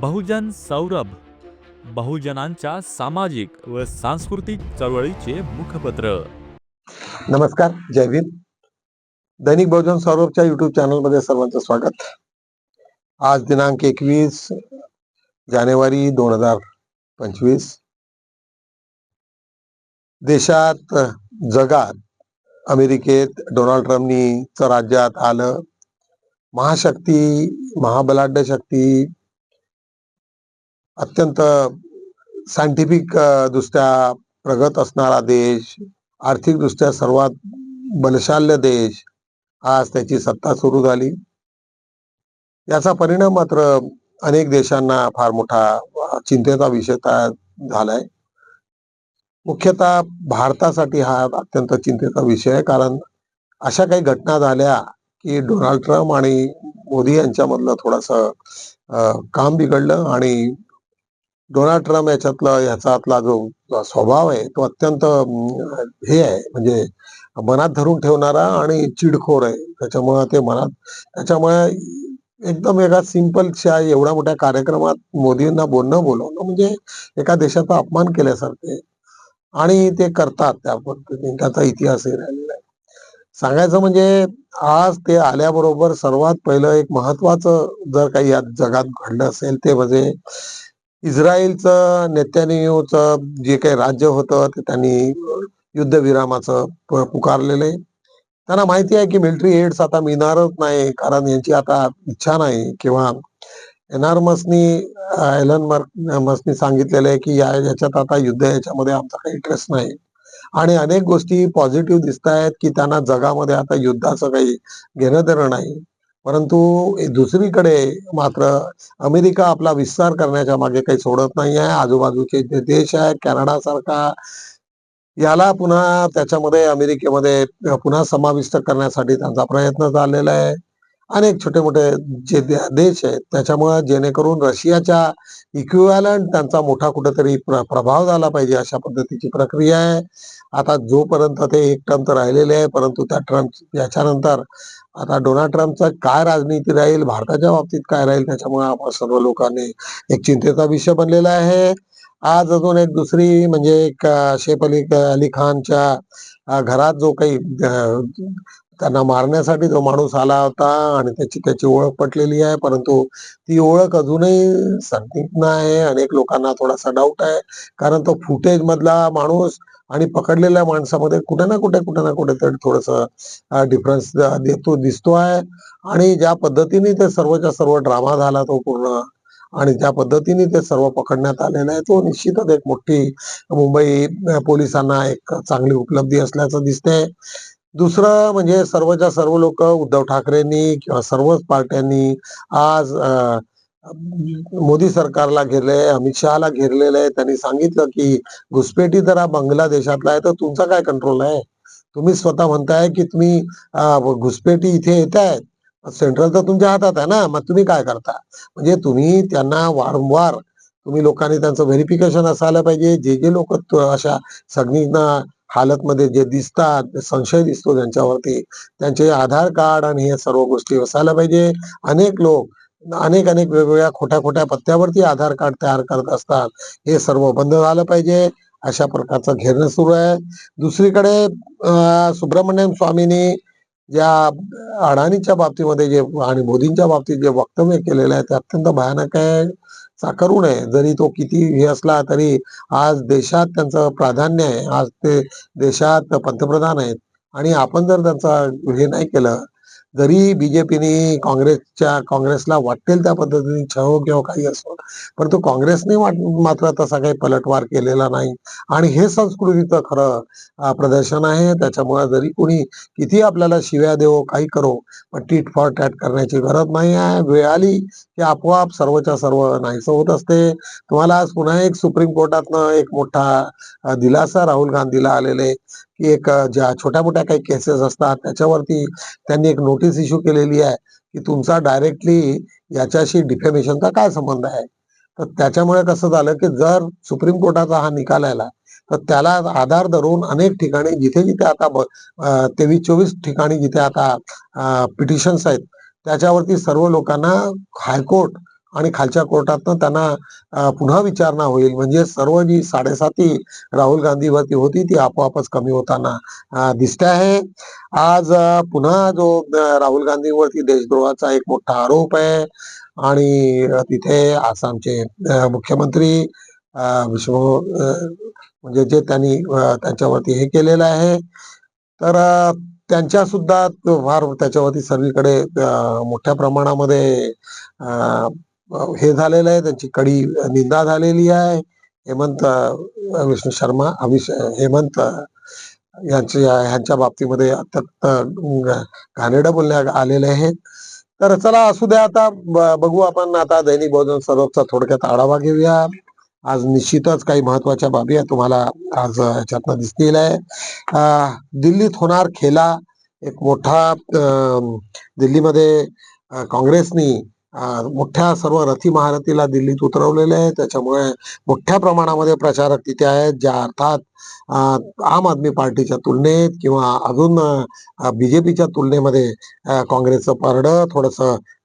बहुजन सौरभ बहुजनांच्या सामाजिक व सांस्कृतिक चळवळीचे मुखपत्र. नमस्कार जय भीम. दैनिक बहुजन सौरभच्या युट्यूब चॅनलमध्ये सर्वांचं स्वागत. आज दिनांक एकवीस जानेवारी दोन हजार पंचवीस. देशात जगात अमेरिकेत डोनाल्ड ट्रम्पनी च राज्यात आलं. महाशक्ती महाबलाढ्य शक्ती अत्यंत सायंटिफिक दृष्ट्या प्रगत असणारा देश आर्थिकदृष्ट्या सर्वात बलशाल्य देश आज त्याची सत्ता सुरू झाली. याचा परिणाम मात्र अनेक देशांना फार मोठा चिंतेचा विषय तयार झालाय. मुख्यतः भारतासाठी हा अत्यंत चिंतेचा विषय आहे कारण अशा काही घटना झाल्या की डोनाल्ड ट्रम्प आणि मोदी यांच्यामधलं थोडस काम बिघडलं आणि डोनाल्ड ट्रम्प याच्यातला याच्यातला जो स्वभाव आहे तो अत्यंत हे आहे. म्हणजे मनात धरून ठेवणारा आणि चिडखोर आहे. त्याच्यामुळे ते मनात त्याच्यामुळे एकदम एका सिंपलच्या एवढ्या मोठ्या कार्यक्रमात मोदींना बोलणं बोलवणं म्हणजे एका देशाचा अपमान केल्यासारखे आणि ते करतात त्या पद्धतीने. त्याचा इतिहासही राहिलेला आहे. सांगायचं म्हणजे आज ते आल्याबरोबर सर्वात पहिलं एक महत्वाचं जर काही या जगात घडलं असेल ते म्हणजे इस्रायलचं नेत्यानियूचं जे काही राज्य होतं ते त्यांनी युद्धविरामाचं पुकारलेलं आहे. त्यांना माहिती आहे की मिलिटरी एड्स आता मिळणारच नाही कारण यांची आता इच्छा नाही. किंवा एनआरमसनी एलन मसनी सांगितलेलं आहे की या याच्यात आता युद्ध याच्यामध्ये आमचा काही इंटरेस्ट नाही. आणि अनेक गोष्टी पॉझिटिव्ह दिसत आहेत की त्यांना जगामध्ये आता युद्धाचं काही घेणं देणं नाही. परंतु दुसरीकडे मात्र अमेरिका आपला विस्तार करण्याच्या मागे काही सोडत नाही आहे. आजूबाजूचे जे देश आहे कॅनडा सारखा याला पुन्हा त्याच्यामध्ये अमेरिकेमध्ये पुन्हा समाविष्ट करण्यासाठी त्यांचा प्रयत्न चाललेला आहे. अनेक छोटे मोठे जे देश आहेत त्याच्यामुळे जेणेकरून रशियाच्या इक्विवॅलंट त्यांचा मोठा कुठेतरी प्र- प्रभाव झाला पाहिजे अशा पद्धतीची प्रक्रिया आहे. आता जोपर्यंत ते एक टर्म तर राहिलेले आहे परंतु त्या ट्रम्प याच्यानंतर आता डोनाल्ड ट्रम्पचा काय राजनीती राहील भारताच्या बाबतीत काय राहील त्याच्यामुळे आपण सर्व लोकांनी एक चिंतेचा विषय बनलेला आहे. आज अजून एक दुसरी म्हणजे एक शेफ अली अली खानच्या घरात जो काही त्यांना मारण्यासाठी जो माणूस आला होता आणि त्याची त्याची ओळख पटलेली आहे परंतु ती ओळख अजूनही संदिग्ध आहे अनेक लोकांना थोडासा डाऊट आहे. कारण तो फुटेज मधला माणूस आणि पकडलेल्या माणसामध्ये कुठे ना कुठे कुठे ना कुठे तरी थोडस डिफरन्स देतो दिसतो आहे. आणि ज्या पद्धतीने ते सर्वच्या सर्व ड्रामा झाला तो पूर्ण आणि ज्या पद्धतीने ते सर्व पकडण्यात आलेलं आहे तो निश्चितच एक मोठी मुंबई पोलिसांना एक चांगली उपलब्धी असल्याचं दिसते दुसरं म्हणजे सर्वच्या सर्व लोक उद्धव ठाकरेंनी किंवा सर्वच पार्ट्यांनी आज मोदी सरकारला घेरले अमित शहाला घेरलेलं आहे. त्यांनी सांगितलं की घुसपेटी तर हा बांगलादेशातला आहे तर तुमचा काय कंट्रोल आहे तुम्ही स्वतः म्हणताय की तुम्ही घुसपेटी इथे येत आहेत सेंट्रल तर तुमच्या हातात आहे ना मग तुम्ही काय करता? म्हणजे तुम्ही त्यांना वारंवार तुम्ही लोकांनी त्यांचं व्हेरिफिकेशन असायला पाहिजे. जे जे लोक अशा संदिग्ध हालतमध्ये जे दिसतात संशय दिसतो त्यांच्यावरती त्यांचे आधार कार्ड आणि हे सर्व गोष्टी असायला पाहिजे. अनेक लोक अनेक अनेक वेगवेगळ्या खोट्या खोट्या पत्त्यावरती आधार कार्ड तयार करत असतात. हे सर्व बंद झालं पाहिजे. अशा प्रकारचं घेरणं सुरू आहे. दुसरीकडे सुब्रमण्यम स्वामींनी ज्या अडाणीच्या बाबतीमध्ये जे आणि मोदींच्या बाबतीत जे वक्तव्य केलेलं आहे ते अत्यंत भयानक आहे. साकारू करू नये. जरी तो किती हे असला तरी आज देशात त्यांचं प्राधान्य आहे. आज ते देशात पंतप्रधान आहेत. आणि आपण जर त्यांचा हे नाही केलं जरी बीजेपीने काँग्रेसच्या काँग्रेसला वाटेल त्या पद्धतीने छव किंवा काही असो परंतु काँग्रेसने मात्र तसा काही पलटवार केलेला नाही. आणि हे संस्कृतीचं खरं प्रदर्शन आहे. त्याच्यामुळे जरी कोणी किती आपल्याला शिव्या देवो काही करो पण टीट फॉर टॅट करण्याची गरज नाही आहे. वेळ आली की आपोआप सर्वच्या सर्व नाहीसं होत असते. तुम्हाला आज पुन्हा एक सुप्रीम कोर्टातनं एक मोठा दिलासा राहुल गांधीला आलेले की एक ज्या छोट्या मोठ्या काही केसेस असतात त्याच्यावरती त्यांनी एक नोटीस इश्यू केलेली आहे की तुमचा डायरेक्टली याच्याशी डिफेमेशनचा काय संबंध आहे? तर त्याच्यामुळे कसं झालं की जर सुप्रीम कोर्टाचा हा निकाल आला तर त्याला आधार धरून अनेक ठिकाणी जिथे जिथे आता तेवीस चोवीस ठिकाणी जिथे आता पिटिशन्स आहेत त्याच्यावरती सर्व लोकांना हायकोर्ट आणि खालच्या कोर्टातनं त्यांना पुन्हा विचारणा होईल. म्हणजे सर्व जी साडेसाती राहुल गांधीवरती होती ती आपोआपच कमी होताना दिसते आहे. आज पुन्हा जो राहुल गांधीवरती देशद्रोहाचा एक मोठा आरोप आहे आणि तिथे आसामचे मुख्यमंत्री विश्व म्हणजे जे त्यांनी त्यांच्यावरती हे केलेलं आहे. तर त्यांच्या सुद्धा फार त्याच्यावरती सर्वीकडे मोठ्या प्रमाणामध्ये अं, हे झालेलं आहे. त्यांची कडी निंदा झालेली आहे. हेमंत विष्णू शर्मा अभिष हेमंत यांची ह्यांच्या बाबतीमध्ये अत्यंत घाणेडं बोलण्या बोलण्यात आलेले आहेत. तर चला असू द्या आता. बघू आपण आता दैनिक बहुजन सर्वचा थोडक्यात आढावा घेऊया. आज निश्चितच काही महत्त्वाच्या बाबी आहे तुम्हाला आज याच्यातनं दिसतील आहे. दिल्लीत होणार खेला. एक मोठा अं, दिल्लीमध्ये काँग्रेसनी मोठ्या सर्व रथी महारथीला दिल्लीत उतरवलेले आहे त्याच्यामुळे मोठ्या प्रमाणामध्ये प्रचारक तिथे आहेत ज्या अर्थात आम आदमी पार्टीच्या तुलनेत किंवा अजून बीजेपीच्या तुलनेमध्ये काँग्रेसचं पारडं थोडस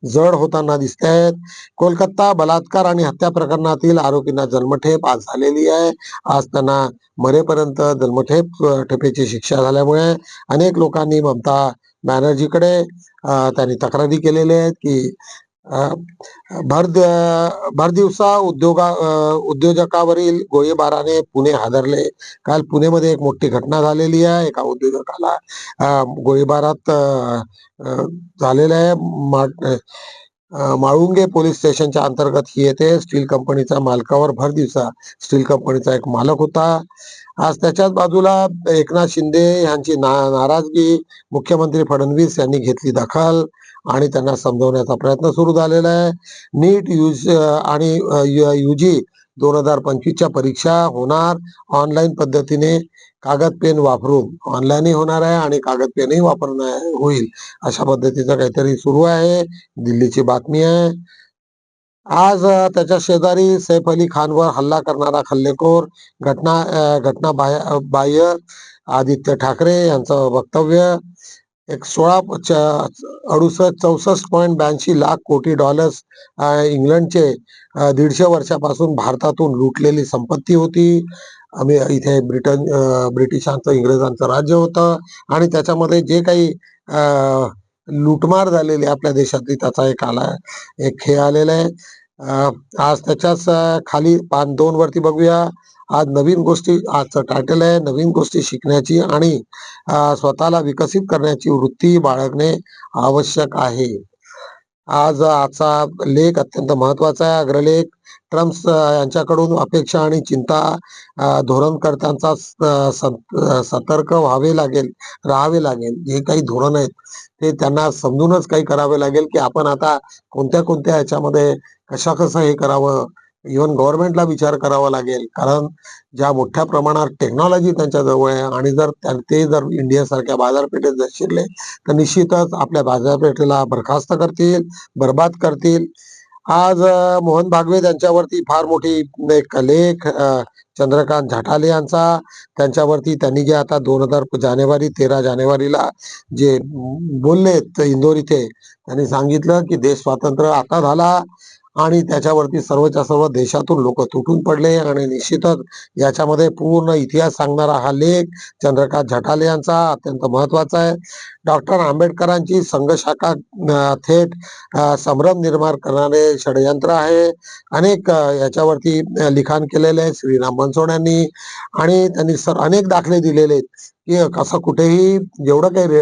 जड होताना दिसत आहेत कोलकाता बलात्कार आणि हत्या प्रकरणातील आरोपींना जन्मठेप आज झालेली आहे. आज त्यांना मरेपर्यंत जन्मठेप ठेपेची शिक्षा झाल्यामुळे अनेक लोकांनी ममता बॅनर्जीकडे त्यांनी तक्रारी केलेल्या आहेत की भर भरदिवसा उद्योगा उद्योजकावरील गोळीबाराने पुणे हादरले. काल पुणेमध्ये एक मोठी घटना झालेली आहे. एका उद्योजकाला गोळीबारात झालेला झालेलं आहे. माळुंगे पोलीस स्टेशनच्या अंतर्गत ही येते स्टील कंपनीचा मालकावर भर दिवसा स्टील कंपनीचा एक मालक होता. आज त्याच्याच बाजूला एकनाथ शिंदे यांची ना नाराजगी मुख्यमंत्री फडणवीस यांनी घेतली दखल. आणि त्यांना समजवण्याचा प्रयत्न सुरू झालेला आहे. नीट युज आणि युजी दोन हजार पंचवीसच्या परीक्षा होणार. ऑनलाईन पद्धतीने कागद पेन वापरून ऑनलाईनही होणार आहे आणि कागद पेनही वापरणं होईल. अशा पद्धतीचं काहीतरी सुरू आहे. दिल्लीची बातमी आहे. आज त्याच्या शेजारी सैफ अली खानवर हल्ला करणारा हल्लेखोर घटना घटना बाह्य बाह्य आदित्य ठाकरे यांचं वक्तव्य. एक सोळा च- अडुसष्ट चौसष्ट पॉईंट ब्याऐंशी लाख कोटी डॉलर्स इंग्लंडचे दीडशे वर्षापासून भारतातून लुटलेली संपत्ती होती. आम्ही इथे ब्रिटन ब्रिटिशांचं इंग्रजांचं राज्य होतं. आणि त्याच्यामध्ये जे काही लुटमार झालेली आपल्या देशातली त्याचा एक आला एक हे आलेला आहे. आज त्याच्याच खाली पान दोन वरती बघूया. आज नवीन गोष्टी आजचं टायटल आहे नवीन गोष्टी शिकण्याची आणि स्वतःला विकसित करण्याची वृत्ती बाळगणे आवश्यक आहे. आज आजचा लेख अत्यंत महत्त्वाचा आहे. अग्रलेख ट्रम्प यांच्याकडून अपेक्षा आणि चिंता धोरणकर्त्यांचा सतर्क व्हावे लागेल राहावे लागेल. जे काही धोरण आहेत ते त्यांना समजूनच काही करावे लागेल की आपण आता कोणत्या कोणत्या ह्याच्यामध्ये कशा कसं हे करावं इव्हन गव्हर्नमेंटला विचार करावा लागेल. कारण ज्या मोठ्या प्रमाणात टेक्नॉलॉजी त्यांच्या जवळ आहे आणि जर ते जर इंडियासारख्या बाजारपेठेत जर शिरले तर निश्चितच आपल्या बाजारपेठेला बरखास्त करतील बर्बाद करतील. आज मोहन भागवे यांच्यावरती फार मोठी एक लेख चंद्रकांत झाटाले यांचा. त्यांच्यावरती त्यांनी जे आता दोन हजार जानेवारी तेरा जानेवारीला जे बोललेत इंदोर इथे त्यांनी सांगितलं की देश स्वातंत्र्य आता झाला. आणि त्याच्यावरती सर्वच्या सर्व देशातून लोक तुटून पडले आणि निश्चितच याच्यामध्ये पूर्ण इतिहास सांगणारा हा लेख चंद्रकांत झटाले यांचा अत्यंत महत्त्वाचा आहे. डॉक्टर आंबेडकरांची संघशाखा थेट संभ्रम निर्माण करणारे षडयंत्र आहे. अनेक याच्यावरती लिखाण केलेले आहे श्रीराम बनसोड यांनी आणि त्यांनी सर अनेक दाखले दिलेले आहेत. की कसं कुठेही जेवढं काही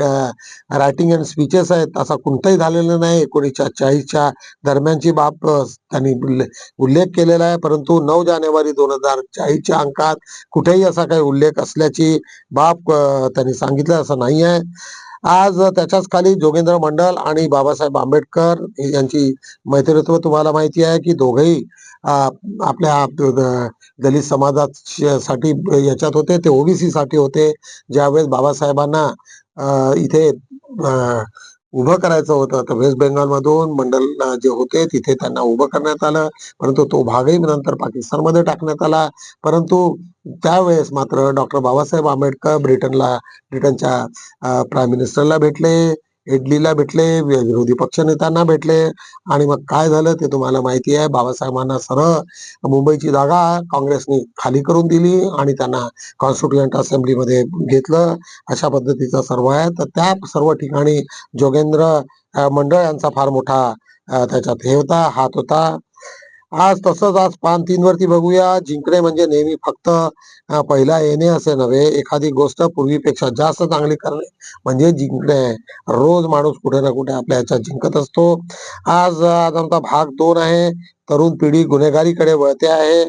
रायटिंग अँड स्पीचेस आहेत असा कोणताही झालेला नाही. एकोणीसशे चाळीसच्या दरम्यानची बाब त्यांनी उल्लेख केलेला आहे. परंतु नऊ जानेवारी दोन हजार चाळीसच्या अंकात कुठेही असा काही उल्लेख असल्याची बाब त्यांनी सांगितलं असं नाही आहे. आज त्याच्याच खाली जोगेंद्र मंडल आणि बाबासाहेब आंबेडकर यांची मैत्रित्व तुम्हाला माहिती आहे की दोघेही आपल्या दलित समाजासाठी याच्यात होते ते ओबीसी साठी होते. ज्यावेळेस बाबासाहेबांना अ, इथे अ, उभं करायचं होतं तर वेस्ट बेंगालमधून मंडल जे होते तिथे त्यांना उभं करण्यात आलं. परंतु तो भागही नंतर पाकिस्तानमध्ये टाकण्यात आला. परंतु त्यावेळेस मात्र डॉक्टर बाबासाहेब आंबेडकर ब्रिटनला ब्रिटनच्या प्राईम मिनिस्टरला भेटले. इडलीला भेटले विरोधी पक्षनेत्यांना भेटले. आणि मग काय झालं ते तुम्हाला माहिती आहे. बाबासाहेबांना सरळ मुंबईची जागा काँग्रेसने खाली करून दिली आणि त्यांना कॉन्स्टिट्युएंट असेंब्लीमध्ये घेतलं. अशा पद्धतीचा सर्व आहे. तर त्या सर्व ठिकाणी जोगेंद्र मंडळ यांचा फार मोठा त्याच्यात हे होता हात होता. आज तसंच आज पान तीन वरती बघूया. जिंकणे म्हणजे नेहमी फक्त पहिला येणे असे नव्हे. एखादी गोष्ट पूर्वीपेक्षा जास्त चांगली करणे म्हणजे जिंकणे. रोज माणूस कुठे ना कुठे आपल्या ह्याच्यात जिंकत असतो. आज आज आमचा भाग दोन आहे. तरुण पिढी गुन्हेगारीकडे वळते आहे.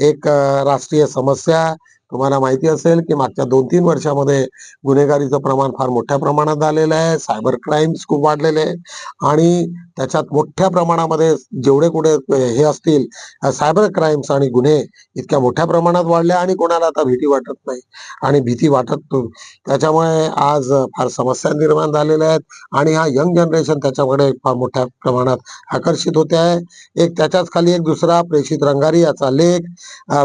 एक राष्ट्रीय समस्या. तुम्हाला माहिती असेल की मागच्या दोन तीन वर्षामध्ये गुन्हेगारीचं प्रमाण फार मोठ्या प्रमाणात झालेलं आहे. सायबर क्राईम्स खूप वाढलेले आहे. आणि त्याच्यात मोठ्या प्रमाणामध्ये जेवढे कुठे हे असतील सायबर क्राईम्स आणि गुन्हे इतक्या मोठ्या प्रमाणात वाढल्या आणि कोणाला आता भीती वाटत नाही. आणि भीती वाटत त्याच्यामुळे आज फार समस्या निर्माण झालेल्या आहेत आणि हा यंग जनरेशन त्याच्याकडे फार मोठ्या प्रमाणात आकर्षित होते आहे. एक त्याच्याच खाली एक दुसरा प्रेषित रंगारी याचा लेख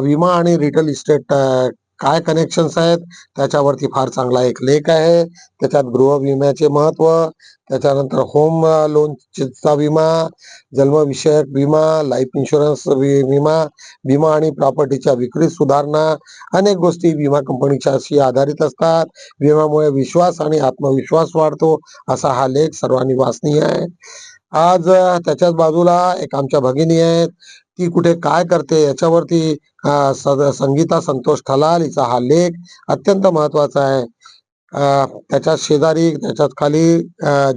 विमा आणि रिटेल इस्टेट काय कनेक्शन्स आहेत? त्याच्यावरती फार चांगला एक लेख आहे. त्याच्यात गृह विम्याचे महत्त्व त्याच्यानंतर होम लोनचा विमा जन्मविषयक विमा लाईफ इन्शुरन्स विमा विमा आणि प्रॉपर्टीच्या विक्री सुधारणा. अनेक गोष्टी विमा कंपनीच्याशी आधारित असतात. विम्यामुळे विश्वास आणि आत्मविश्वास वाढतो असा हा लेख सर्वांनी वाचनीय आहे. आज त्याच्याच बाजूला एक आमच्या भगिनी आहेत. ती कुठे काय करते याच्यावरती संगीता संतोष खलाल हिचा हा लेख अत्यंत महत्त्वाचा आहे. त्याच्या शेजारी त्याच्यात खाली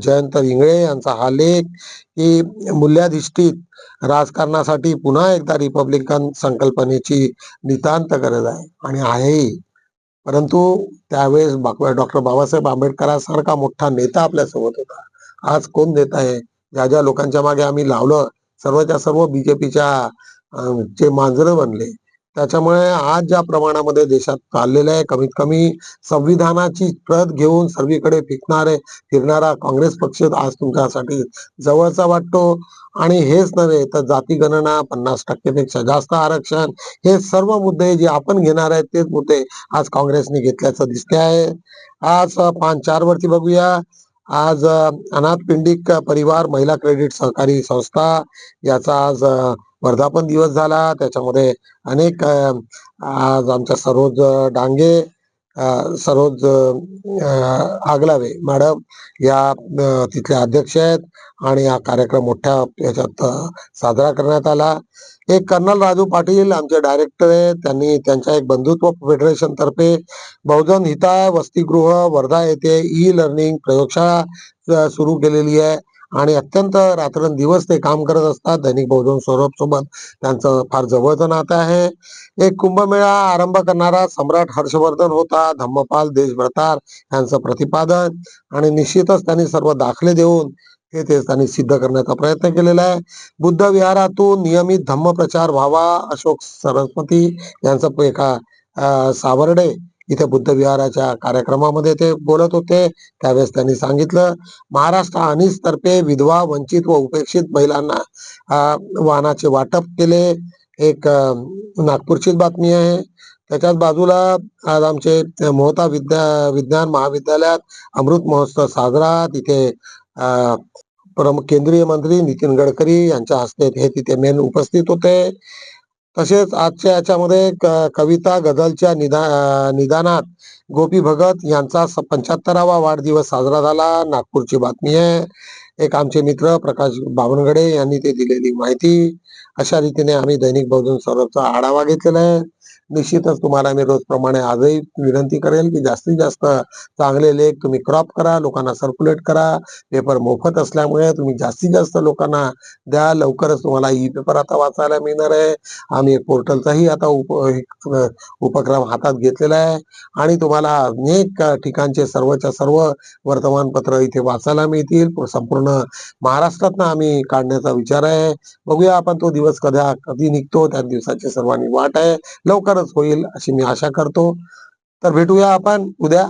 जयंत इंगळे यांचा हा लेख की मूल्याधिष्ठित राजकारणासाठी पुन्हा एकदा रिपब्लिकन संकल्पनेची नितांत गरज आहे आणि आहेही. परंतु त्यावेळेस डॉक्टर बाबासाहेब आंबेडकरांसारखा मोठा नेता आपल्यासोबत होता. आज कोण नेता आहे? ज्या ज्या लोकांच्या मागे आम्ही लावलं सर्वच्या सर्व बीजेपीच्या चे मांजरं बनले त्याच्यामुळे आज ज्या प्रमाणामध्ये देशात चाललेलं आहे कमीत कमी संविधानाची प्रत घेऊन सर्वीकडे फिरणारे फिरणारा काँग्रेस पक्ष आज तुमच्यासाठी जवळचा वाटतो. आणि हेच नव्हे तर जाती गणना पन्नास टक्केपेक्षा जास्त आरक्षण हे सर्व मुद्दे जे आपण घेणार आहेत तेच मुद्दे आज काँग्रेसने घेतल्याचं दिसते आहे. आज पाच पान चार वरती बघूया. आज अनाथ पिंडिक परिवार महिला क्रेडिट सहकारी संस्था याचा आज वर्धापन दिवस झाला. त्याच्यामध्ये अनेक आज आमच्या सरोज डांगे सरोज आगलावे मॅडम या तिथले तिथल्या अध्यक्ष आहेत आणि हा कार्यक्रम मोठ्या याच्यात साजरा करण्यात आला. एक कर्नल राजू पाटील आमचे डायरेक्टर आहेत. त्यांनी त्यांच्या एक बंधुत्व फेडरेशन तर्फे बहुजन हिताय वसतिगृह वर्धा येथे ई लर्निंग प्रयोगशाळा सुरू केलेली आहे. आणि अत्यंत रात्रंदिवस ते काम करत असतात. दैनिक बहुजन सौरभ सोबत त्यांचं फार जवळचं नातं आहे. एक कुंभमेळा आरंभ करणारा सम्राट हर्षवर्धन होता. धम्मपाल देशभ्रतार यांचं प्रतिपादन आणि निश्चितच त्यांनी सर्व दाखले देऊन हे ते त्यांनी सिद्ध करण्याचा प्रयत्न केलेला आहे. बुद्ध विहारातून नियमित धम्मप्रचार व्हावा अशोक सरस्वती यांचं एका सावर्डे इथे बुद्ध विहाराच्या कार्यक्रमामध्ये ते बोलत होते. त्यावेळेस त्यांनी सांगितलं महाराष्ट्र अनिस तर्फे विधवा वंचित व उपेक्षित महिलांना वाहनाचे वाटप केले. एक नागपूरचीच बातमी आहे. त्याच्याच बाजूला आज आमचे मोहता विद्या विज्ञान महाविद्यालयात अमृत महोत्सव साजरा. तिथे अ, प्रमुख केंद्रीय मंत्री नितीन गडकरी यांच्या हस्ते हे तिथे मेन उपस्थित होते. तसेच आजच्या याच्यामध्ये क- कविता गझलच्या निदा निदानात गोपी भगत यांचा पंच्याहत्तरावा वाढदिवस साजरा झाला. नागपूरची बातमी आहे. एक आमचे मित्र प्रकाश बावनगडे यांनी ते दिलेली माहिती. अशा रीतीने आम्ही दैनिक बहुजन सौरभचा आढावा घेतलेला आहे. निश्चितच तुम्हाला मी रोजप्रमाणे आजही विनंती करेल की जास्तीत जास्त चांगले लेख तुम्ही क्रॉप करा लोकांना सर्क्युलेट करा. पेपर मोफत असल्यामुळे तुम्ही जास्तीत जास्त लोकांना द्या. लवकरच तुम्हाला ई पेपर आता वाचायला मिळणार आहे. आम्ही एक पोर्टलचाही आता उप उपक्रम हातात घेतलेला आहे. आणि तुम्हाला अनेक ठिकाणचे सर्वच्या सर्व वर्तमानपत्र इथे वाचायला मिळतील. संपूर्ण महाराष्ट्रातनं आम्ही काढण्याचा विचार आहे. बघूया आपण तो दिवस कधी कधी निघतो. त्या दिवसाची सर्वांनी वाट आहे. लवकर लवकरच होईल अशी मी आशा करतो. तर भेटूया आपण उद्या.